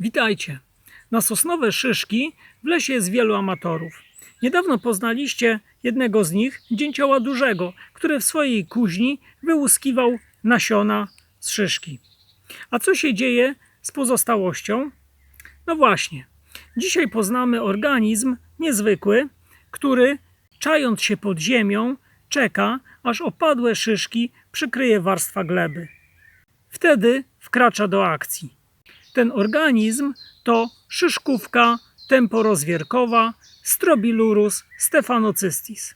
Witajcie. Na sosnowe szyszki w lesie jest wielu amatorów. Niedawno poznaliście jednego z nich, dzięcioła dużego, który w swojej kuźni wyłuskiwał nasiona z szyszki. A co się dzieje z pozostałością? No właśnie. Dzisiaj poznamy organizm niezwykły, który czając się pod ziemią, czeka, aż opadłe szyszki przykryje warstwa gleby. Wtedy wkracza do akcji. Ten organizm to szyszkówka temporozwierkowa Strobilurus stephanocystis.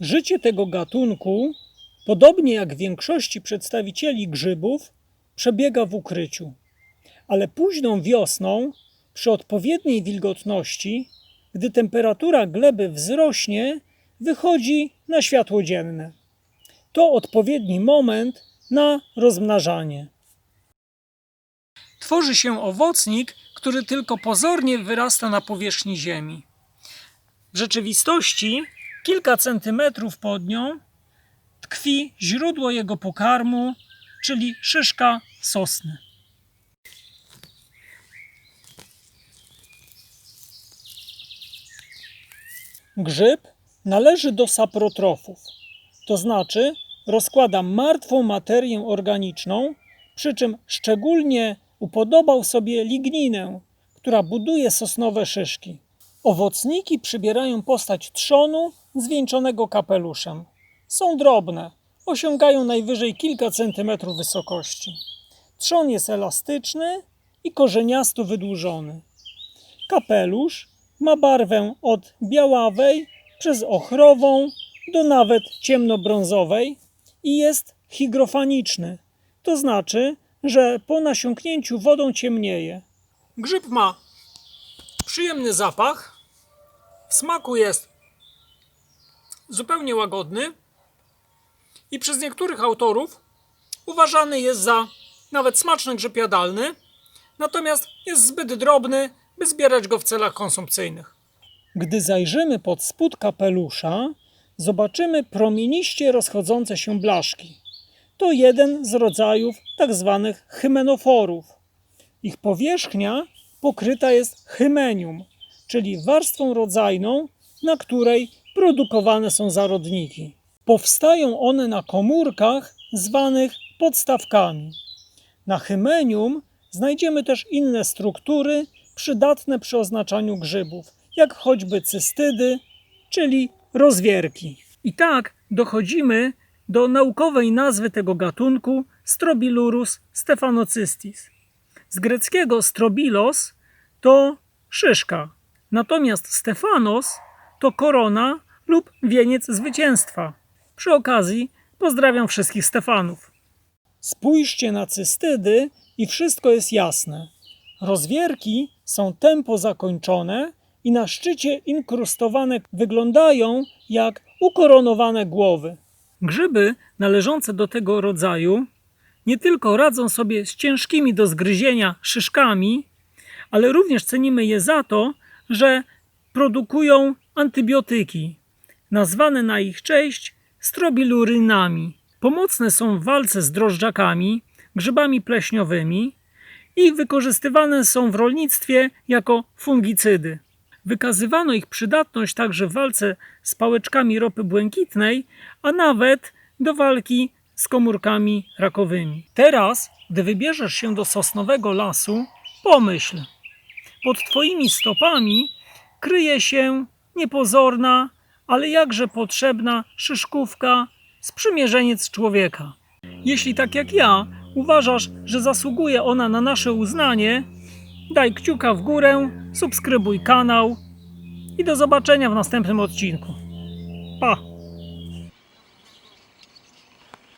Życie tego gatunku, podobnie jak większości przedstawicieli grzybów, przebiega w ukryciu. Ale późną wiosną, przy odpowiedniej wilgotności, gdy temperatura gleby wzrośnie, wychodzi na światło dzienne. To odpowiedni moment na rozmnażanie. Tworzy się owocnik, który tylko pozornie wyrasta na powierzchni ziemi. W rzeczywistości kilka centymetrów pod nią tkwi źródło jego pokarmu, czyli szyszka sosny. Grzyb należy do saprotrofów, to znaczy rozkłada martwą materię organiczną, przy czym szczególnie upodobał sobie ligninę, która buduje sosnowe szyszki. Owocniki przybierają postać trzonu zwieńczonego kapeluszem. Są drobne, osiągają najwyżej kilka centymetrów wysokości. Trzon jest elastyczny i korzeniasto wydłużony. Kapelusz ma barwę od białawej przez ochrową do nawet ciemnobrązowej i jest hygrofaniczny. To znaczy, że po nasiąknięciu wodą ciemnieje. Grzyb ma przyjemny zapach. W smaku jest zupełnie łagodny i przez niektórych autorów uważany jest za nawet smaczny grzyb jadalny, natomiast jest zbyt drobny, by zbierać go w celach konsumpcyjnych. Gdy zajrzymy pod spód kapelusza, zobaczymy promieniście rozchodzące się blaszki. To jeden z rodzajów tzw. hymenoforów. Ich powierzchnia pokryta jest hymenium, czyli warstwą rodzajną, na której produkowane są zarodniki. Powstają one na komórkach zwanych podstawkami. Na hymenium znajdziemy też inne struktury przydatne przy oznaczaniu grzybów, jak choćby cystydy, czyli rozwierki. I tak dochodzimy do naukowej nazwy tego gatunku Strobilurus stephanocystis. Z greckiego strobilos to szyszka, natomiast Stefanos to korona lub wieniec zwycięstwa. Przy okazji pozdrawiam wszystkich Stefanów. Spójrzcie na cystydy i wszystko jest jasne. Rozwierki są tempo zakończone i na szczycie inkrustowane wyglądają jak ukoronowane głowy. Grzyby należące do tego rodzaju nie tylko radzą sobie z ciężkimi do zgryzienia szyszkami, ale również cenimy je za to, że produkują antybiotyki, nazwane na ich cześć strobilurynami. Pomocne są w walce z drożdżakami, grzybami pleśniowymi i wykorzystywane są w rolnictwie jako fungicydy. Wykazywano ich przydatność także w walce z pałeczkami ropy błękitnej, a nawet do walki z komórkami rakowymi. Teraz, gdy wybierzesz się do sosnowego lasu, pomyśl. Pod Twoimi stopami kryje się niepozorna, ale jakże potrzebna szyszkówka, sprzymierzeniec człowieka. Jeśli tak jak ja uważasz, że zasługuje ona na nasze uznanie, daj kciuka w górę, subskrybuj kanał i do zobaczenia w następnym odcinku. Pa!